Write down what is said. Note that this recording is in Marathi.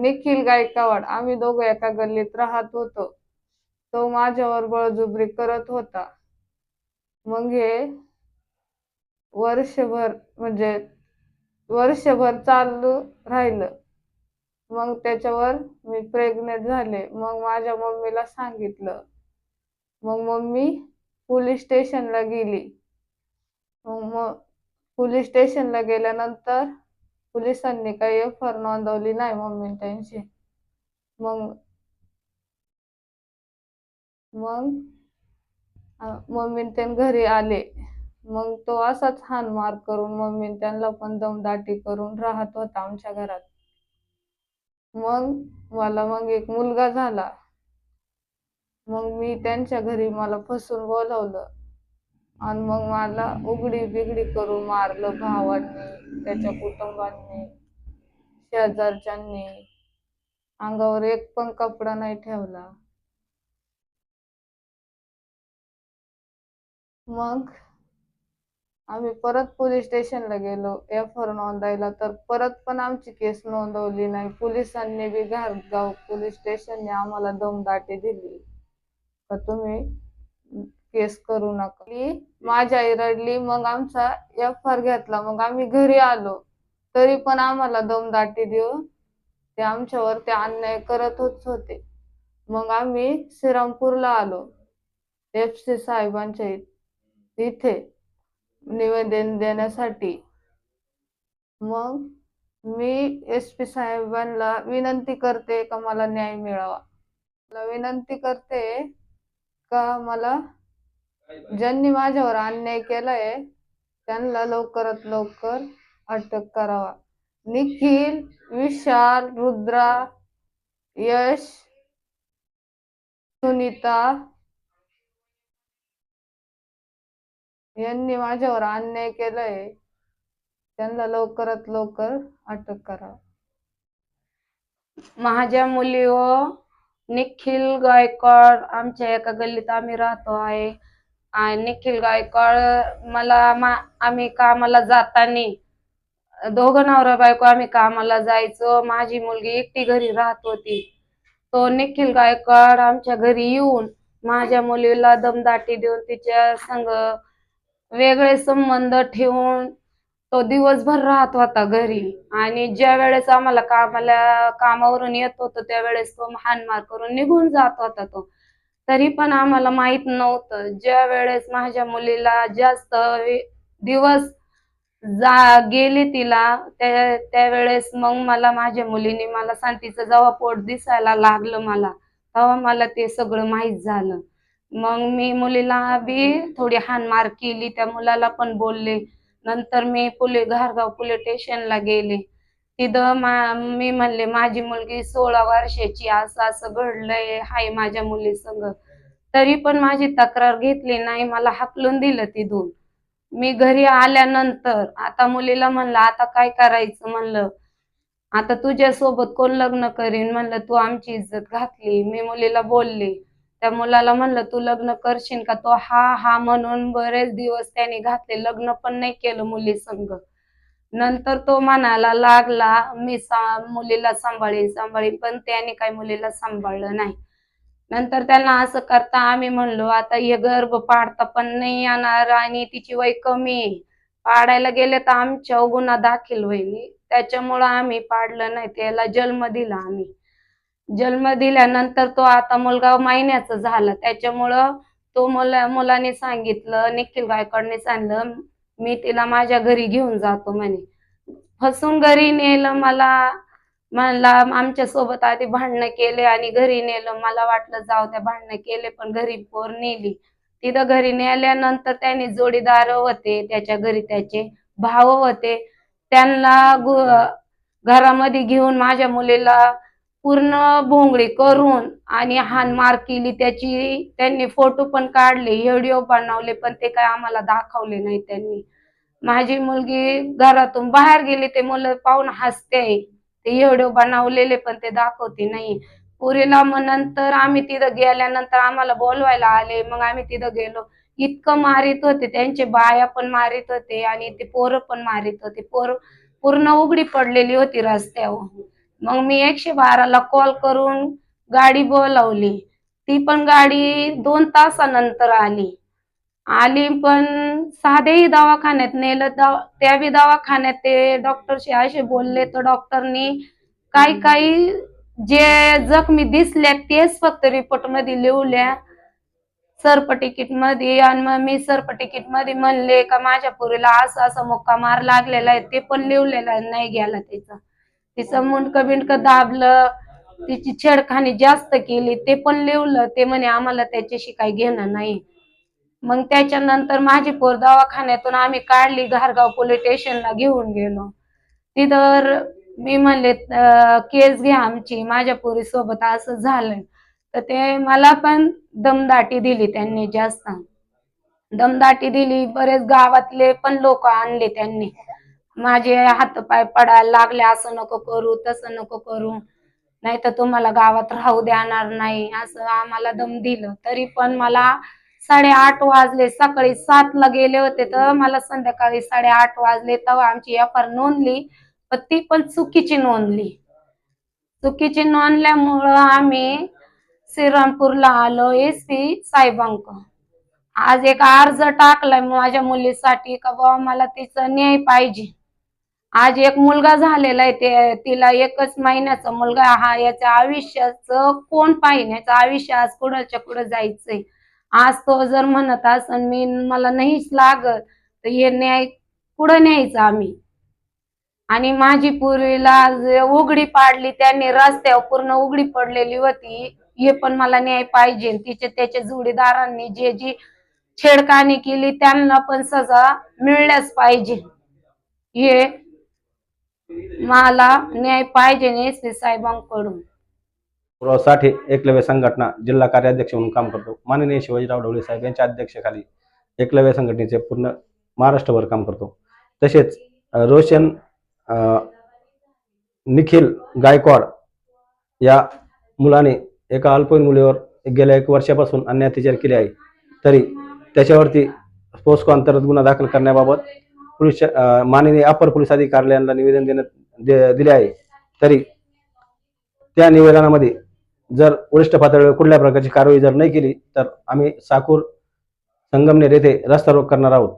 निखिल गायकवाड आम्ही दोघं एका गल्लीत राहत होतो. तो माझ्यावर बळजुबरी करत होता. मग हे वर्षभर म्हणजे वर्षभर चालू राहिलं. मग त्याच्यावर मी प्रेग्नेंट झाले. मग माझ्या मम्मीला सांगितलं. मग मम्मी पोलीस स्टेशनला गेली. मग मग पोलीस स्टेशनला गेल्यानंतर पोलिसांनी काही एफ आर नोंदवली नाही मम्मी त्यांची. मग मग मम्मी त्यांना घरी आले. मग तो असाच हान मार करून मम्मी त्यांना पण दमदाटी करून राहत होता आमच्या घरात. मग मला मग एक मुलगा झाला. मग मी त्यांच्या घरी मला फसून बोलावलं. आणि मग मला उघडी बिगडी करून मारलं भावांनी त्याच्या कुटुंबांनी शेजारच्यांनी. अंगावर एक पण कपडा नाही ठेवला. मग आम्ही परत पोलीस स्टेशनला गेलो. एफ आर नोंदायला तर परत पण आमची केस नोंदवली नाही. पोलिसांनी बी घाटगाव पोलीस स्टेशनने आम्हाला दमदाटी दिली. तर तुम्ही केस करू नका. ती माझी आई रडली मग आमचा एफ आर घेतला मग आम्ही घरी आलो. तरी पण आम्हाला दमदाटी देऊ ते आमच्यावर ते अन्याय करतच होते. मग आम्ही श्रीरामपूरला आलो. एफ सी साहेबांच्या इथे निवेदन देण्यासाठी. मग मी एस पी साहेबांना विनंती करते का मला न्याय मिळावा? मला विनंती करते का मला ज्यांनी माझ्यावर अन्याय केलाय त्यांना लवकरात लवकर अटक करावा. निखिल विशाल रुद्रा यश सुनीता यांनी माझ्यावर अन्याय केलाय त्यांना लवकरात लवकर अटक करावा. माझ्या मुली व निखिल गायकवाड आमच्या एका गल्लीत आम्ही राहतो आहे. आणि निखिल गायकवाड मला मा आम्ही कामाला जाताना दोघं नवरा बायको आम्ही कामाला जायचो. माझी मुलगी एकटी घरी राहत होती. तो निखिल गायकवाड आमच्या घरी येऊन माझ्या मुलीला दमदाटी देऊन तिच्या संग वेगळे संबंध ठेवून तो दिवसभर राहत होता घरी. आणि ज्या वेळेस आम्हाला कामाला कामावरून येत होतो त्यावेळेस तो हानमार करून निघून जात होता तो. तरी पण आम्हाला माहीत नव्हतं. ज्या वेळेस माझ्या मुलीला जास्त दिवस जा गेले तिला त्यावेळेस मग मला माझ्या मुलीने मला सांतीचं जेव्हा पोट दिसायला लागलं मला. तेव्हा मला ते सगळं माहीत झालं. मग मी मुलीला बी थोडी हानमार केली. त्या मुलाला पण बोलले. नंतर मी पुले घारगाव पुले स्टेशनला गेले. तिथं मा मी म्हणले माझी मुलगी सोळा वर्षाची असं असं घडलंय हाय माझ्या मुली संग तरी पण माझी तक्रार घेतली नाही मला हाकलून दिलं तिथून. मी घरी आल्यानंतर आता मुलीला म्हणलं आता काय करायचं? म्हणलं आता तुझ्या सोबत कोण लग्न करीन? म्हणलं तू आमची इज्जत घातली. मी मुलीला बोलले त्या मुलाला म्हणलं तू लग्न करशील का? तो हा हा म्हणून बरेच दिवस त्याने घातले लग्न पण नाही केलं मुली संग नंतर तो म्हणायला लागला मी सा मुलीला सांभाळीन सांभाळीन पण त्याने काही मुलीला सांभाळलं नाही. नंतर त्यांना असं करता आम्ही म्हणलो आता हे गर्भ पाडता पण नाही येणार आणि तिची वय कमी आहे. पाडायला गेले तर आमच्या गुन्हा दाखल होईल. त्याच्यामुळं आम्ही पाडलं नाही त्याला जन्म दिला आम्ही. जन्म दिल्यानंतर तो आता मुलगा महिन्याचा झाला. त्याच्यामुळं तो मुला मुलाने सांगितलं निखिल गायकडने सांगितलं मी तिला माझ्या घरी घेऊन जातो म्हणे. फसून घरी नेलं मला म्हणला आमच्यासोबत आधी भांडणं केले आणि घरी नेलं. मला वाटलं जाऊ त्या भांडणं केले पण घरी पोर नेली. तिथं घरी नेल्यानंतर त्याने जोडीदार होते त्याच्या घरी त्याचे भाव होते. त्यांना घरामध्ये घेऊन माझ्या मुलीला पूर्ण भोंगळी करून आणि हानमार केली त्याची त्यांनी फोटो पण काढले व्हिडिओ बनवले पण ते काय आम्हाला दाखवले नाही त्यांनी. माझी मुलगी घरातून बाहेर गेली ते मुलं पाहून हसते. ते व्हिडिओ बनवलेले पण ते दाखवते नाही. पुरीला मग नंतर आम्ही तिथं गेल्यानंतर आम्हाला बोलवायला आले. मग आम्ही तिथं गेलो. इतकं मारित होते त्यांचे बाया पण मारित होते आणि ते पोरं पण मारित होते. पोर पूर्ण उघडी पडलेली होती रस्त्यावर. मग मी एकशे बाराला कॉल करून गाडी बोलावली. ती पण गाडी दोन तासानंतर आली. आली पण साधेही दवाखान्यात नेलं दवा त्या बी दवाखान्यात ते डॉक्टरशी असे बोलले तर डॉक्टरनी काही काही जे जखमी दिसल्या तेच फक्त रिपोर्टमध्ये लिवल्या सर्प तिकीटमध्ये आणि मग मी सर्प तिकीटमध्ये म्हणले का माझ्या पुरीला असं असं मुक्का मार लागलेला आहे ते पण लिवलेलं आहे, नाही गेला तिचं. तिचं मुंडकं बिंडकं दाबलं तिची छेडखानी जास्त केली ते पण लिवलं ते म्हणे आम्हाला त्याच्याशी काही घेणं नाही. मग त्याच्यानंतर माझी पोर दवाखान्यातून आम्ही काढली घारगाव पोलीस स्टेशनला घेऊन गेलो. तिथं मी म्हणले केस घ्या आमची माझ्या पोरी सोबत असं झालंय. तर ते मला पण दमदाटी दिली त्यांनी जास्त. दमदाटी दिली बरेच गावातले पण लोक आणले त्यांनी. माझे हात पाय पडायला लागले असं नको करू तसं नको करू. नाही तर तुम्हाला गावात राहू देणार नाही असं आम्हाला दम दिलं. तरी पण मला साडेआठ वाजले सकाळी सातला गेले होते तर मला संध्याकाळी साडेआठ वाजले तेव्हा आमची एफ आर नोंदली पण ती पण चुकीची नोंदली. चुकीची नोंदल्यामुळं आम्ही श्रीरामपूरला आलो एस पी साहेबांक. आज एक अर्ज टाकलाय माझ्या मुलीसाठी का बाबा मला तिचा न्याय पाहिजे. आज एक मुलगा झालेला आहे ते तिला एकच महिन्याचा मुलगा हा याच्या आयुष्याचं कोण पाहिजे याचं आयुष्य आज कुणाच्या कुठं जायचंय? आज तो जर म्हणत असन मी मला नाहीच लागत तर हे न्याय कुठं न्यायचं आम्ही. आणि माझी पुरीला जे उघडी पाडली त्यांनी रस्त्यावर पूर्ण उघडी पडलेली होती. हे पण मला न्याय पाहिजे. तिचे त्याच्या जोडीदारांनी जे जी छेडखानी केली त्यांना पण सजा मिळल्याच पाहिजे. हे मला न्याय पाहिजे एस पी साहेबांकडून. साठे एकलव्य संघटना जिल्हा कार्याध्यक्ष म्हणून काम करतो. माननीय शिवाजीराव ढवळे साहेब यांच्या अध्यक्षतेखाली एकलव्य संघटनेचे पूर्ण महाराष्ट्रभर काम करतो. तसेच रोशन निखिल गायकवाड या मुलाने एका अल्पवयीन मुलीवर गेल्या एक वर्षापासून अन्याय अत्याचार केले आहे. तरी त्याच्यावरती पोस्को अंतर्गत गुन्हा दाखल करण्याबाबत पोलीस माननीय अपर पोलीस अधिकाऱ्यांना निवेदन देण्यात दिले आहे. तरी त्या निवेदनामध्ये जर वरिष्ठ पातळीवर कुठल्या प्रकारची कारवाई जर नाही केली तर आम्ही साकूर संगमनेर येथे रस्ता रोग करणार आहोत.